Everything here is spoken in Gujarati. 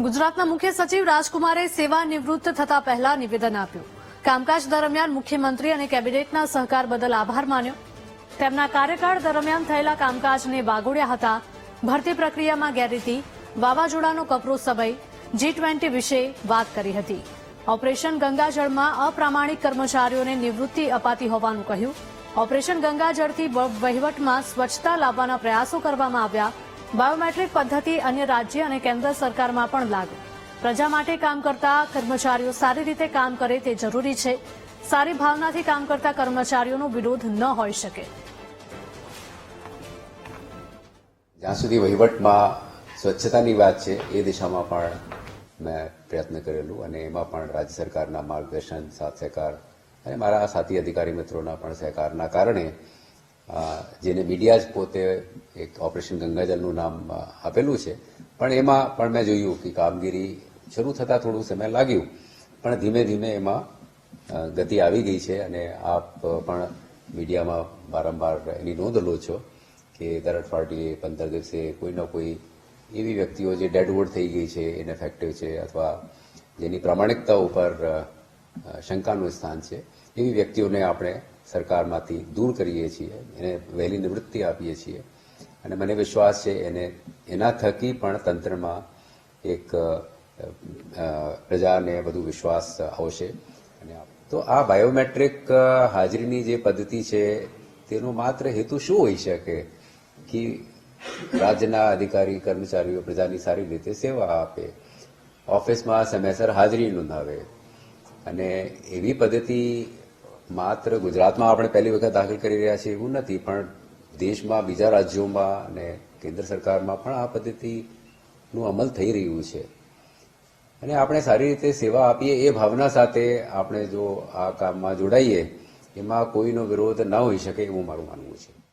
ગુજરાતના મુખ્ય સચિવ રાજકુમારે સેવા નિવૃત્ત થતા પહેલા નિવેદન આપ્યું. કામકાજ દરમિયાન મુખ્યમંત્રી અને કેબિનેટના સહકાર બદલ આભાર માન્યો. તેમના કાર્યકાળ દરમિયાન થયેલા કામકાજને વાગોડ્યા હતા. ભરતી પ્રક્રિયામાં ગેરરીતિ, વાવાઝોડાનો કપરો સમય જી ટ્વેન્ટી વિશે વાત કરી હતી. ઓપરેશન ગંગાજળમાં અપ્રામાણિક કર્મચારીઓને નિવૃત્તિ અપાતી હોવાનું કહ્યું. ઓપરેશન ગંગાજળથી વહીવટમાં સ્વચ્છતા લાવવાના પ્રયાસો કરવામાં આવ્યા. બાયોમેટ્રિક પદ્ધતિ અન્ય રાજ્ય અને કેન્દ્ર સરકારમાં પણ લાગુ. પ્રજા માટે કામ કરતા કર્મચારીઓ સારી રીતે કામ કરે તે જરૂરી છે. સારી ભાવનાથી કામ કરતા કર્મચારીઓનો વિરોધ ન હોઈ શકે. જ્યાં સુધી વહીવટમાં સ્વચ્છતાની વાત છે, એ દિશામાં પણ મેં પ્રયત્ન કરેલું અને એમાં પણ રાજ્ય સરકારના માર્ગદર્શન, સાથ સહકાર અને મારા સાથી અધિકારી મિત્રોના પણ સહકારના કારણે જેને મીડિયા જ પોતે એક ઓપરેશન ગંગાજળનું નામ આપેલું છે. પણ એમાં, પણ મેં જોયું કે કામગીરી શરૂ થતાં થોડું સમય લાગ્યું. પણ ધીમે ધીમે એમાં ગતિ આવી ગઈ છે અને આપ પણ મીડિયામાં વારંવાર એની નોંધ લો છો કે દર અઠવાડિયે પંદર દિવસે કોઈના કોઈ એવી વ્યક્તિઓ જે ડેડવોડ થઈ ગઈ છે ઇનએફેક્ટિવ છે, અથવા જેની પ્રામાણિકતા ઉપર શંકાનું સ્થાન છે, એવી વ્યક્તિઓને આપણે સરકારમાંથી દૂર કરીએ છીએ, એને વહેલી નિવૃત્તિ આપીએ છીએ. અને મને વિશ્વાસ છે, એને, એના થકી પણ તંત્રમાં એક પ્રજાને વધુ વિશ્વાસ આવશે. તો આ બાયોમેટ્રિક હાજરીની જે પદ્ધતિ છે, તેનો માત્ર હેતુ શું હોઈ શકે? કે રાજ્યના અધિકારી, કર્મચારીઓ પ્રજાની સારી રીતે સેવા આપે, ઓફિસમાં સમયસર હાજરી નોંધાવે. અને એવી પદ્ધતિ માત્ર ગુજરાતમાં આપણે પહેલી વખત દાખલ કરી રહ્યા છીએ એવું નથી, પણ દેશમાં, બીજા રાજ્યોમાં અને કેન્દ્ર સરકારમાં પણ આ પદ્ધતિનું અમલ થઈ રહ્યું છે. અને આપણે સારી રીતે સેવા આપીએ એ ભાવના સાથે આપણે જો આ કામમાં જોડાઈએ, એમાં કોઈનો વિરોધ ન હોઈ શકે એવું મારું માનવું છે.